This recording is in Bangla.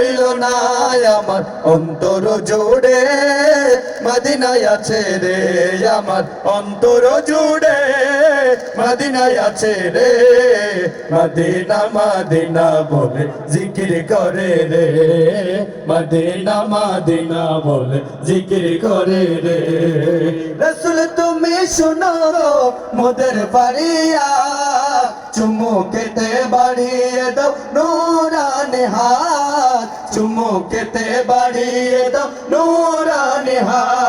রইল না আমার অন্তর জুড়ে। মদিনায় আছে রে আমার অন্তর জুড়ে। মদিনায় আছে রে মদিনা মদিনা বলে জিকির করে রে। মদিনা মদিনা বলে জিকির করে রে। রসুল তুমি শুনো মোদের বাড়িয়া চুমুকেতে বাড়িয়ে দাও নুরানে হাত। চুমুকেতে বাড়িয়ে দাও নুরানে হাত।